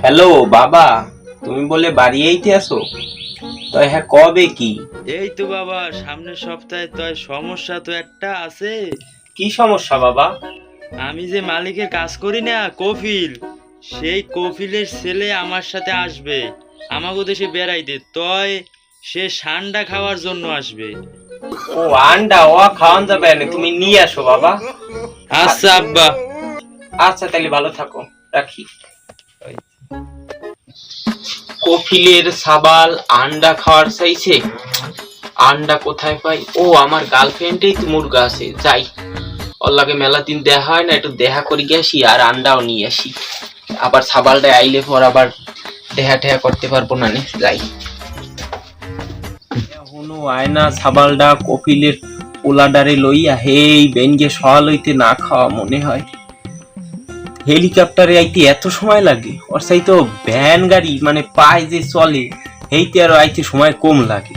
Hello বাবা তুমি বলে বাড়ি এইতে আসো? তো হ্যাঁ কবে কি? এই তো বাবা সামনের সপ্তাহে তো সমস্যা তো একটা আছে। কি সমস্যা বাবা? আমি যে মালিকের কাজ করি না কফিল সেই কফিলের ছেলে আমার সাথে আসবে। আমাকে দেশে বেড়াইতে তয় সে সান্ডা খাওয়ার জন্য আসবে। ও আন্ডা ও খাওয়ান যাবে না তুমি নিয়ে আসো বাবা। আচ্ছা আব্বা। আচ্ছা তাহলে ভালো থাকো রাখি। কফিলের সাবাল আন্ডা খাওয়ার চাইছে। আন্ডা কোথায় পাই? ও, আমার গার্লফ্রেন্ডেই মুরগা আছে। যাই লাগে মেলা দিন দেখা হয় না, একটু দেখা করে গেছি আর আন্ডাও নিয়ে আসি। আবার সাবালটা আইলে পর আবার দেখা টেহা করতে পারব না যাই। এখনও আয়না সাবালডা কপিলের পোলাডারে লইয়া। হেই বেনগে সওয়া লইতে না খাওয়া মনে হয়। হেলিকপ্টারে আইতে এত সময় লাগে? ওর সাই তো ভ্যান গাড়ি মানে পায়ে যে চলে এইতে আরও আইতে সময় কম লাগে।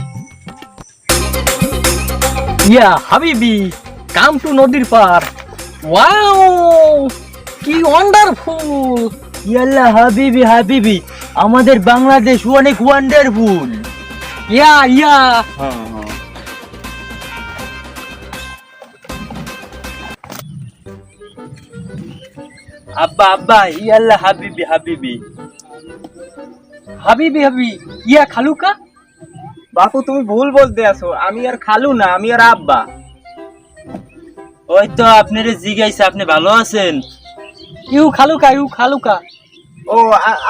ইয়া হাবিবি, কাম টু নদীর পার। ওয়াও, কি ওয়ান্ডারফুল ইয়াল্লা হাবিবি হাবিবি, আমাদের বাংলাদেশ অনেক ওয়ান্ডারফুল ইয়া ইয়া। আব্বা আব্বা ইয়াল্লা হাবিবি হাবিবি। হাবিবি হাবি ইয়া খালুকা? বাপু তুমি ভুল বলতে আসো আমি আর খালু না আমি আর আব্বা। ওই তো আপনারে জিজ্ঞাসা আপনি ভালো আছেন? You খালুকা you খালুকা। ও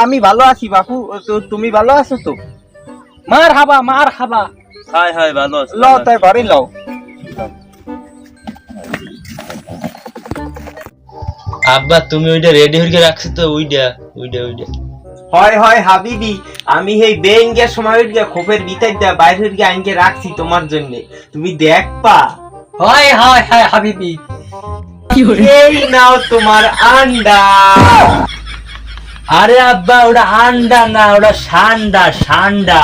আমি ভালো আছি বাপু। তো তুমি ভালো আছো তো? মার হাবা মার হাবা হাই হাই ভালো আছো। লও তাই ঘরে লও। আব্বা তুমি ওইটা রেডি হয়ে রাখছো তো ওইটা ওইটা ওইটা। হয় হয় হাবিবি আমি এই বেঙ্গের সময় উঠে খোপের ভিতর দিয়া বাইরে উঠে আইনকে রাখছি তোমার জন্য। তুমি দেখবা। হাই হাই হাই হাবিবি। এই নাও তোমার আন্ডা। আরে আব্বা ওটা আন্ডা না ওটা সান্ডা সান্ডা।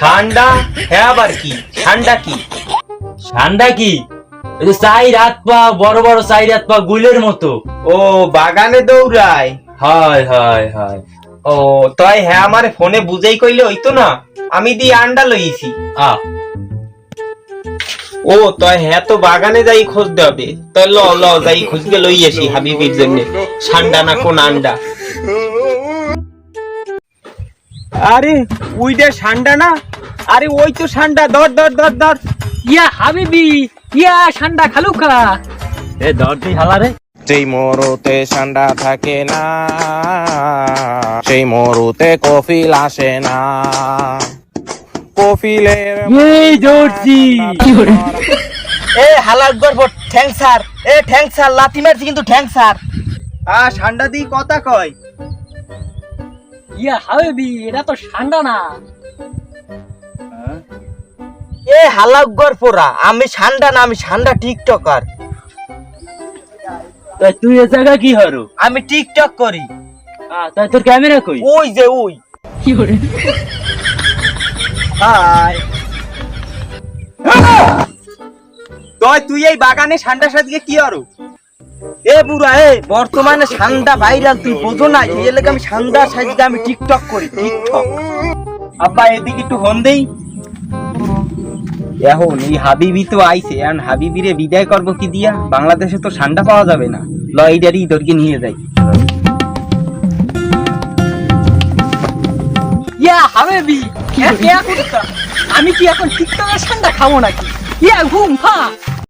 ঠান্ডা হ্যাঁ আবার কি? ঠান্ডা কি? সান্ডা কি? ওই যে রাত পা বড় বড় চাই রাত পা গুলের মতো। ও বাগানে দৌড়ায়? হাই হাই হাই ও তাই হ্যাঁ আমার ফোনে বুঝাই কইলে হইতো না? আমি দি আন্ডা লইছি। আ। ও তাই হ্যাঁ তো বাগানে যাই খুঁজতে হবে। তাই ল ল যাই খুঁজকে লই আসি হাবিবির জন্য। ঠান্ডা না কোন আন্ডা? আরে ওইটা ঠান্ডা না? আরে ওই তো ঠান্ডা ধর ধর ধর ধর। ইয়া হাবিবি ইয়া সান্ডা খালুকা। এ দর তুই হালা রে। যেই মরুতে ঠান্ডা থাকে না সেই মরুতে কফিল আসে না। কফিলের এই ধরছি এ হালার গর্ব ঠ্যাং স্যার এ ঠ্যাং স্যার লাথি মারছি কিন্তু ঠ্যাং স্যার আ ঠান্ডা দি কথা কয়। ইয়া হাবিবি এটা তো সান্ডা না। এ হালাক গর্পরা আমি সান্ডা না আমি সান্ডা টিকটকার। তাই তুই এ জায়গা কি হরো আমি টিকটক করি। তাই তোর ক্যামেরা কই? ওই যে ওই। হাই। তুই তুই এই বাগানে ঠান্ডা সাজিয়ে কি এ বুড়া এ বর্তমানে সান্ডা ভাইরাল তুই বোঝো না এই এলাকা আমি সান্ডা সাজিয়ে আমি টিকটক করি টিকটক। আব্বা এদিকে একটু হন দেই। এখন এই হাবিবি তো আইছে, এখন হাবিবিরে বিদায় করব কি দিয়া? বাংলাদেশে তো ঠান্ডা পাওয়া যাবে না। লইডারি তোরকে নিয়ে যাই। ইয়া হাবিবি আমি কি এখন টিকটকের ঠান্ডা খাব নাকি? ইয়া ঘুম ফা